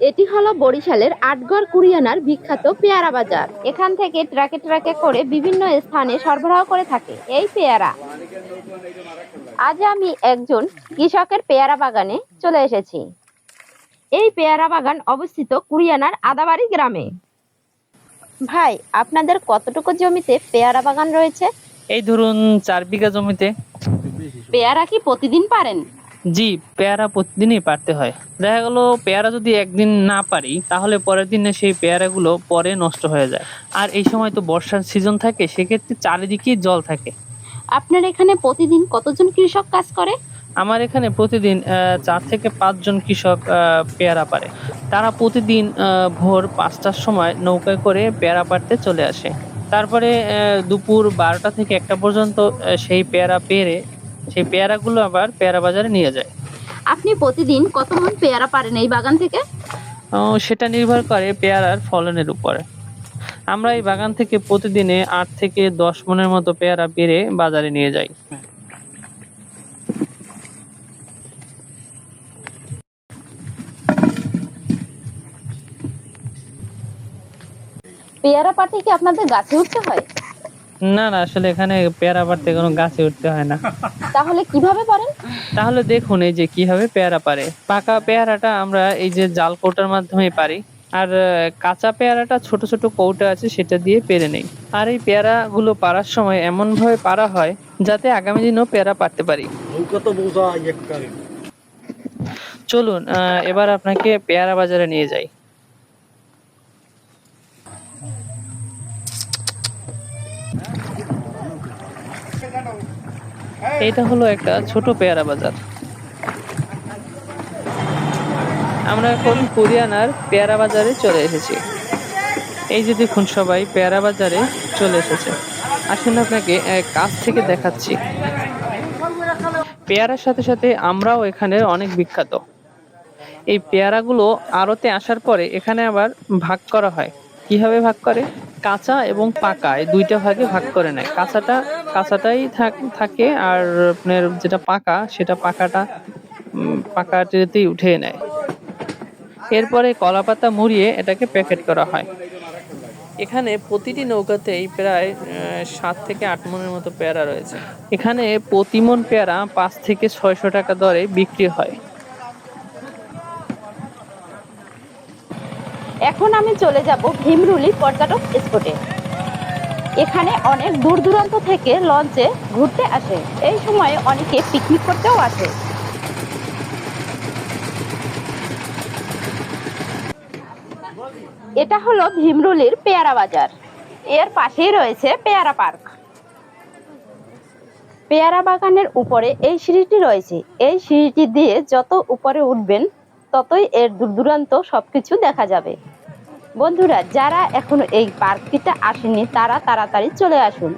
এটি হলো বরিশালের আটগড় কুরিয়ানার বিখ্যাত পেয়ারা বাজার। এখান থেকে ট্রাকে ট্রাকে করে বিভিন্ন স্থানে সরবরাহ করে থাকে এই পেয়ারা। আজ আমি একজন কৃষকের পেয়ারা বাগানে চলে এসেছি। এই পেয়ারা বাগান অবস্থিত কুরিয়ানার আদাবাড়ি গ্রামে। ভাই আপনাদের কতটুকু জমিতে পেয়ারা বাগান রয়েছে? এই ধরুন চার বিঘা জমিতে। পেয়ারা কি প্রতিদিন পারেন? জি পেয়ারা প্রতিদিনই পারতে হয়। দেখা গেল পেয়ারা যদি একদিন না পারি তাহলে পরের দিনে সেই পেয়ারাগুলো পরে নষ্ট হয়ে যায়। আর এই সময় তো বর্ষার সিজন থাকে সেক্ষেত্রে চারিদিকেই জল থাকে। আপনার এখানে প্রতিদিন কতজন কৃষক কাজ করে? আমার এখানে প্রতিদিন চার থেকে পাঁচজন কৃষক পেয়ারা পারে তারা প্রতিদিন ভোর পাঁচটার সময় নৌকায় করে পেয়ারা পাড়তে চলে আসে। তারপরে দুপুর বারোটা থেকে একটা পর্যন্ত সেই পেয়ারা পেরে সেই পেয়ারাগুলো আবার পেয়ারা বাজারে নিয়ে যায়। আপনি প্রতিদিন কত মন পেয়ারা পারেন এই বাগান থেকে? সেটা নির্ভর করে পেয়ারার ফলনের উপরে। আমরা এই বাগান থেকে প্রতিদিনে আট থেকে দশ মনের মতো পেয়ারা পেরে বাজারে নিয়ে যাই। পেয়ারা পাড়তে কি আপনাদের গাছে উঠতে হয়? না না আসলে এখানে পেয়ারা পাড়তে কোনো গাছে উঠতে হয় না। তাহলে কীভাবে পারেন? তাহলে দেখুন এই যে কীভাবে পেয়ারা পারে পাকা পেয়ারাটা আমরা এই যে জাল কৌটার মাধ্যমে পারি আর কাঁচা পেয়ারাটা ছোট ছোট কৌটা আছে সেটা দিয়ে পেরে নেই। আর এই পেয়ারা গুলো পারার সময় এমন ভাবে পারা হয় যাতে আগামী দিনেও পেয়ারা পারতে পারি। চলুন আহ, এবার আপনাকে পেয়ারা বাজারে নিয়ে যাই। এটা হলো একটা ছোট পেয়ারা বাজার। আমরা এখন কুরিয়ানার পেয়ারা বাজারে চলে এসেছি। এই যে দেখুন সবাই, পেয়ারা বাজারে চলে এসেছে। আসুন আপনাকে কাছ থেকে দেখাচ্ছি। পেয়ারার সাথে সাথে আমরাও এখানে অনেক বিখ্যাত। এই পেয়ারাগুলো আড়তে আসার পরে এখানে আবার ভাগ করা হয়। কীভাবে ভাগ করে? কাঁচা এবং পাকা, এই দুইটা ভাগে ভাগ করে নেয়। কাঁচাটা, কাঁচাটাই থাক- আর আপনার যেটা পাকা, সেটা পাকাটা পাকাটাতেই উঠে নেয়। এরপরে কলাপাতা মুড়িয়ে এটাকে প্যাকেট করা হয়। এখানে প্রতিটি নৌকাতেই প্রায় সাত থেকে আট মনের মতো পেয়ারা রয়েছে। এখানে প্রতিমন পেয়ারা পাঁচ থেকে ছয়শো টাকা দরে বিক্রি হয়। এখন আমি চলে যাব ভীমরুলি পর্যটক স্পটে। এখানে অনেক দূর দূরান্ত থেকে লঞ্চে ঘুরতে আসে। এই সময়ে অনেকে পিকনিক করতেও আসে। এটা হলো ভীমরুলির পেয়ারা বাজার। এর পাশেই রয়েছে পেয়ারা পার্ক। পেয়ারা বাগানের উপরে এই সিঁড়িটি রয়েছে। এই সিঁড়িটি দিয়ে যত উপরে উঠবেন ততই এর দূর দূরান্ত সবকিছু দেখা যাবে। বন্ধুরা, যারা এখনও এই পার্কটিতে আসেনি, তারা তাড়াতাড়ি চলে আসুন।